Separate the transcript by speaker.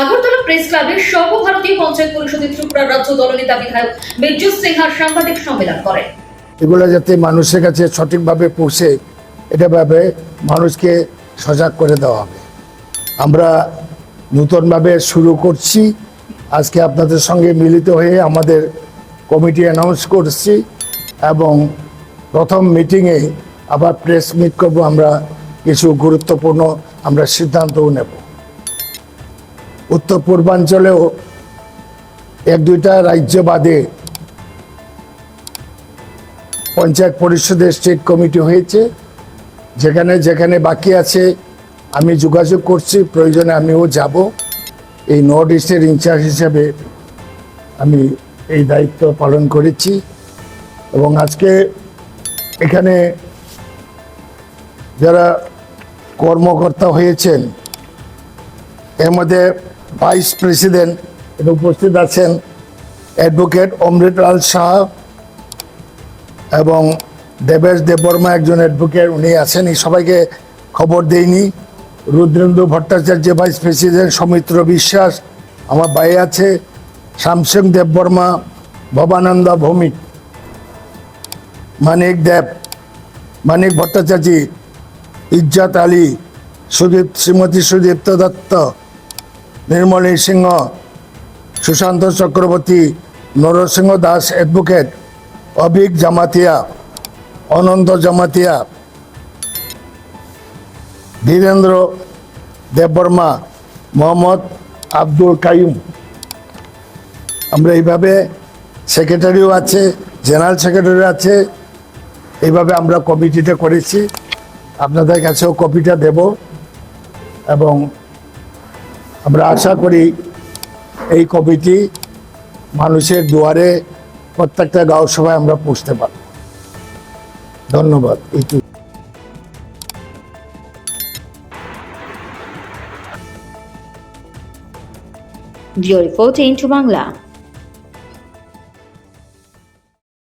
Speaker 1: Agartala press ক্লাবে সর্বভারতীয় পঞ্চায়েত পরিষদের ত্রিপুরা রাজ্য দলনেতা বিধায়ক সাংবাদিক সম্মেলন করেন।
Speaker 2: এগুলো যাতে মানুষের কাছে সঠিকভাবে পৌঁছে, এটা ভাবে মানুষকে সজাগ করে দেওয়া হবে। আমরা নূতনভাবে শুরু করছি। আজকে আপনাদের সঙ্গে মিলিত হয়ে আমাদের কমিটি অ্যানাউন্স করছি এবং প্রথম মিটিংয়ে আবার প্রেস মিট করব। আমরা কিছু গুরুত্বপূর্ণ আমরা সিদ্ধান্তও নেব। উত্তর পূর্বাঞ্চলেও এক দুইটা রাজ্য বাদে পঞ্চায়েত পরিষদের স্টেট কমিটি হয়েছে। যেখানে যেখানে বাকি আছে, আমি যোগাযোগ করছি, প্রয়োজনে আমিও যাব। এই নর্থ ইস্টের ইনচার্জ হিসেবে আমি এই দায়িত্ব পালন করেছি। এবং আজকে এখানে যারা কর্মকর্তা হয়েছেন, এর মধ্যে ভাইস প্রেসিডেন্ট উপস্থিত আছেন অ্যাডভোকেট অমৃতলাল শাহ এবং দেবেশ দেববর্মা একজন অ্যাডভোকেট, উনি আছেন। এই সবাইকে খবর দেইনি। রুদ্রেন্দ্র ভট্টাচার্য ভাইস প্রেসিডেন্ট, সৌমিত্র বিশ্বাস আমার ভাই আছে শ্যামসিং দেববর্মা, ভবানন্দ ভৌমিক, মানিক দেব, মানিক ভট্টাচার্য, ইজ্জাত আলী, সুদীপ শ্রীমতী সুদীপ্ত দত্ত নির্মলী সিংহ, সুশান্ত চক্রবর্তী, নরসিংহ দাস অ্যাডভোকেট অভিক জামাতিয়া, অনন্ত জামাতিয়া, ধীরেন্দ্র দেববর্মা, মোহাম্মদ আব্দুল কাইম আমরা এইভাবে সেক্রেটারিও আছে জেনারেল সেক্রেটারি আছে, এইভাবে আমরা কমিটিটা করেছি। আপনাদের কাছেও কপিটা দেব এবং আমরা আশা করি এই কমিটি মানুষের দুয়ারে প্রত্যেকটা গাঁও সভায় আমরা পৌঁছতে পারব। ধন্যবাদ। এইটুকু।
Speaker 3: Bureau report into Bangla.